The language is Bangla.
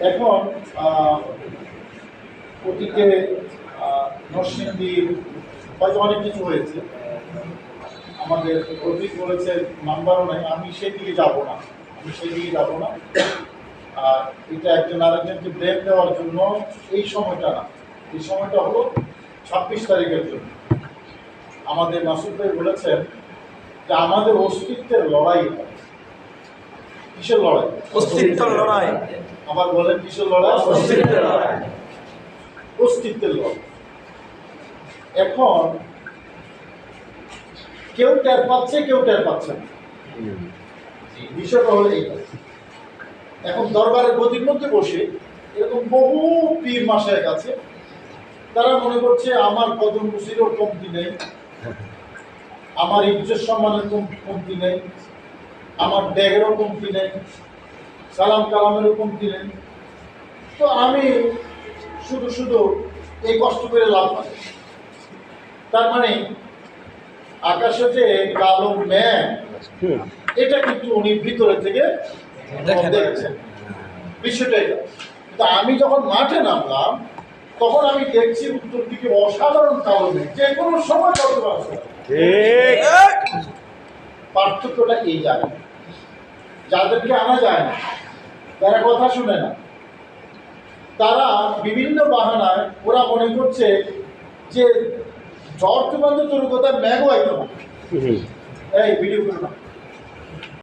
এখন অতীতে আহ, নরসিংদী হয়তো অনেক কিছু হয়েছে। আমাদের অতীত বলেছে নাম্বারও নাই আমি সেদিকে যাব না আমি সেদিকে যাব না। আর এটা একজন আরেকজনকে ব্রেক দেওয়ার জন্য এই সময়টা না এই সময়টা হলো ছাব্বিশ তারিখের জন্য। আমাদের মাসুদ ভাই বলেছেন যে আমাদের অস্তিত্বের লড়াই এটা। কিসের লড়াই? অস্তিত্বের লড়াই। আবার বলেন কিসের লড়াই? অস্তিত্বের লড়াই। অস্তিত্বের লড়াই। এখন কেউ টের পাচ্ছে কেউ টের পাচ্ছে না। বিষয়টা হলো এইটা এখন দরবারের গতির মধ্যে বসে এরকম বহু পীর মাসের কাছে তারা মনে করছে আমার কদম মুসিরও কমতি নেই। আমার ইজ্জত সম্মানের কম- কমতি নেই। আমার ড্যাগেরও কমতি নেই সালাম কালামেরও কমতি নেই। তো আমি শুধু শুধু এই কষ্ট করে লাভ পাই। তার মানে আকাশে যে কালো ম্যাঘ এটা কিন্তু উনি ভিতরে থেকে। দেখছেন। বিষয়টা এটা কিন্তু আমি যখন মাঠে নামলাম তখন আমি দেখছি উত্তর দিকে অসাধারণ কালো মেঘ। যে কোনো সময় করতে পারছে পার্থক্যটা এই জায়গায়। যাদেরকে আনা যায় না তারা কথা শুনে না। তারা বিভিন্ন বাহানায় ওরা মনে করছে যে ঝড় তুমান্ত তোর কথা ম্যাগও আইতো না এই ভিডিও করে না।